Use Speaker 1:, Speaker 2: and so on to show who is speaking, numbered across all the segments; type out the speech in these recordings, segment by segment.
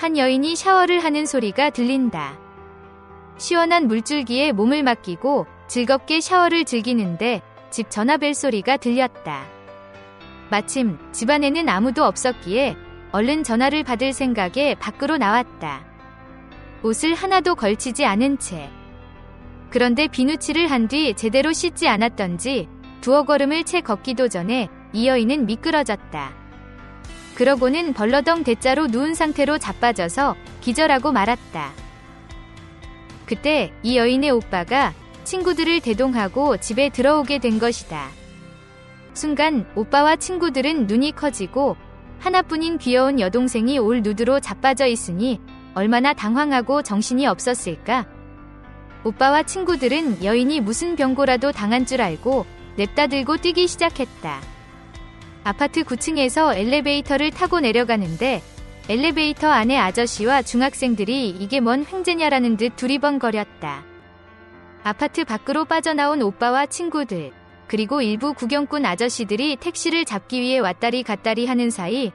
Speaker 1: 한 여인이 샤워를 하는 소리가 들린다. 시원한 물줄기에 몸을 맡기고 즐겁게 샤워를 즐기는데 집 전화벨 소리가 들렸다. 마침 집안에는 아무도 없었기에 얼른 전화를 받을 생각에 밖으로 나왔다. 옷을 하나도 걸치지 않은 채. 그런데 비누칠을 한 뒤 제대로 씻지 않았던지 두어 걸음을 채 걷기도 전에 이 여인은 미끄러졌다. 그러고는 벌러덩 대자로 누운 상태로 자빠져서 기절하고 말았다. 그때 이 여인의 오빠가 친구들을 대동하고 집에 들어오게 된 것이다. 순간 오빠와 친구들은 눈이 커지고 하나뿐인 귀여운 여동생이 올 누드로 자빠져 있으니 얼마나 당황하고 정신이 없었을까? 오빠와 친구들은 여인이 무슨 병고라도 당한 줄 알고 냅다 들고 뛰기 시작했다. 아파트 9층에서 엘리베이터를 타고 내려가는데 엘리베이터 안에 아저씨와 중학생들이 이게 뭔 횡재냐라는 듯 두리번거렸다. 아파트 밖으로 빠져나온 오빠와 친구들, 그리고 일부 구경꾼 아저씨들이 택시를 잡기 위해 왔다리 갔다리 하는 사이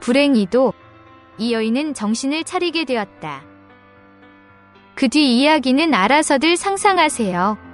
Speaker 1: 불행히도 이 여인은 정신을 차리게 되었다. 그 뒤 이야기는 알아서들 상상하세요.